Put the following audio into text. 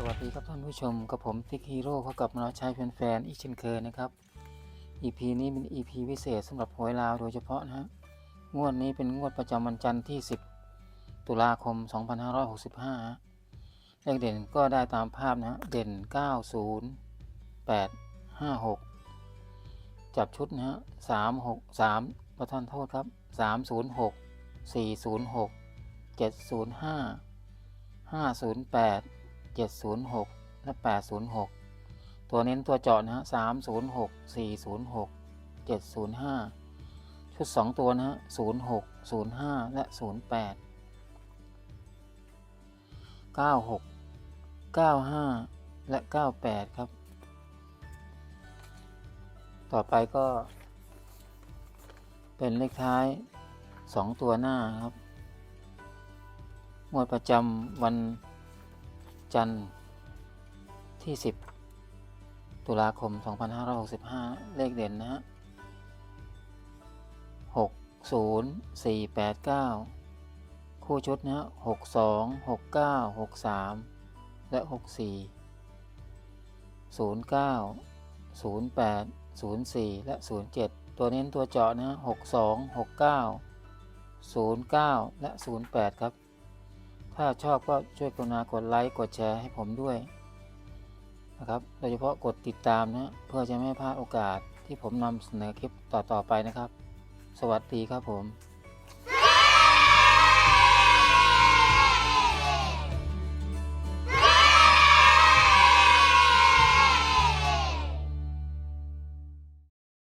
สวัสดีครับท่านผู้ชมกับผมติ๊กฮีโร่เขากับมาใช้แฟนๆอีกเช่นเคยนะครับ EP นี้เป็น EP พิเศษสำหรับหวยลาวโดยเฉพาะนะฮะงวดนี้เป็นงวดประจำวันจันทร์ที่ 10 ตุลาคม 2565เลขเด่นก็ได้ตามภาพนะฮะเด่น 90 8 5 6 จับชุดนะฮะ3 6 3ประทานโทษครับ 306 406 705 508 706 และ 806 ตัวเน้นตัวเจาะนะฮะ306 406 705 ชุด 2 ตัวนะฮะ06 05 และ 08 96 95 และ 98 ครับ ต่อไปก็ เป็นเลขท้าย 2 ตัวหน้าครับ งวดประจำวัน จันทร์ที่ 10 ตุลาคม 2565 เลขเด่นนะฮะ6 0 4 8 9 คู่ชุดนะฮะ62 69 63 และ 64 09 08 04 และ 07 ตัวเน้นตัวเจาะนะฮะ62 69 09 และ 08 ครับ ถ้าชอบก็ช่วยกรุณากดไลค์กดแชร์ให้ผมด้วยนะครับ โดยเฉพาะกดติดตามนะเพื่อจะไม่พลาดโอกาสที่ผมนำเสนอคลิปต่อๆไปนะครับ สวัสดีครับผม